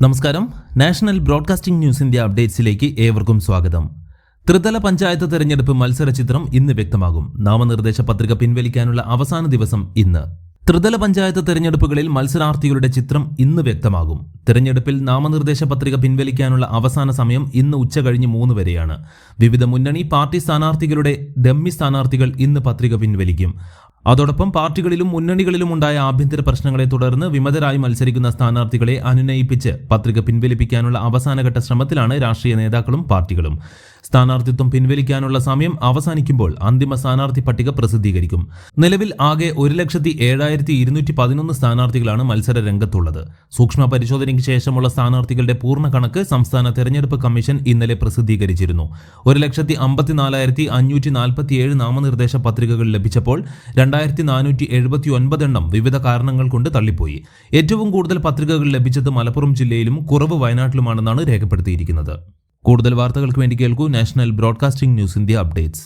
നമസ്കാരം. National broadcasting news India അപ്ഡേറ്റ്സിലേക്ക് ഏവർക്കും സ്വാഗതം. ത്രിതല പഞ്ചായത്ത് തെരഞ്ഞെടുപ്പ് മത്സര ചിത്രം ഇന്ന് വ്യക്തമാകും. നാമനിർദ്ദേശ പത്രിക പിൻവലിക്കാനുള്ള അവസാന ദിവസം ഇന്ന്. ത്രിതല പഞ്ചായത്ത് തെരഞ്ഞെടുപ്പുകളിൽ മത്സരാർത്ഥികളുടെ ചിത്രം ഇന്ന് വ്യക്തമാകും. തെരഞ്ഞെടുപ്പിൽ നാമനിർദ്ദേശ പത്രിക പിൻവലിക്കാനുള്ള അവസാന സമയം ഇന്ന് ഉച്ച കഴിഞ്ഞ് മൂന്ന് വരെയാണ്. വിവിധ മുന്നണി പാർട്ടി സ്ഥാനാർത്ഥികളുടെ ഡമ്മി സ്ഥാനാർത്ഥികൾ ഇന്ന് പത്രിക പിൻവലിക്കും. അതോടൊപ്പം പാർട്ടികളിലും മുന്നണികളിലും ഉണ്ടായ ആഭ്യന്തര പ്രശ്നങ്ങളെ തുടർന്ന് വിമതരായി മത്സരിക്കുന്ന സ്ഥാനാർത്ഥികളെ അനുനയിപ്പിച്ച് പത്രിക പിൻവലിപ്പിക്കാനുള്ള അവസാനഘട്ട ശ്രമത്തിലാണ് രാഷ്ട്രീയ നേതാക്കളും പാർട്ടികളും. സ്ഥാനാർത്ഥിത്വം പിൻവലിക്കാനുള്ള സമയം അവസാനിക്കുമ്പോൾ അന്തിമ സ്ഥാനാർത്ഥി പട്ടിക പ്രസിദ്ധീകരിക്കും. നിലവിൽ ആകെ ഒരു ലക്ഷത്തി ഏഴായിരത്തി ഇരുന്നൂറ്റി പതിനൊന്ന് സ്ഥാനാർത്ഥികളാണ് മത്സര രംഗത്തുള്ളത്. സൂക്ഷ്മ പരിശോധനയ്ക്ക് ശേഷമുള്ള സ്ഥാനാർത്ഥികളുടെ പൂർണ കണക്ക് സംസ്ഥാന തെരഞ്ഞെടുപ്പ് കമ്മീഷൻ ഇന്നലെ പ്രസിദ്ധീകരിച്ചിരുന്നു. ഒരു ലക്ഷത്തി അമ്പത്തിനാലായിരത്തി അഞ്ഞൂറ്റി നാൽപ്പത്തിയേഴ് നാമനിർദ്ദേശ പത്രികകൾ ലഭിച്ചപ്പോൾ രണ്ടായിരത്തി നാനൂറ്റി എഴുപത്തി ഒൻപത് എണ്ണം വിവിധ കാരണങ്ങൾ കൊണ്ട് തള്ളിപ്പോയി. ഏറ്റവും കൂടുതൽ പത്രികകൾ ലഭിച്ചത് മലപ്പുറം ജില്ലയിലും കുറവ് വയനാട്ടിലുമാണെന്നാണ് രേഖപ്പെടുത്തിയിരിക്കുന്നത്. കൂടുതൽ വാർത്തകൾക്ക് വേണ്ടി കേൾക്കൂ national broadcasting news India updates.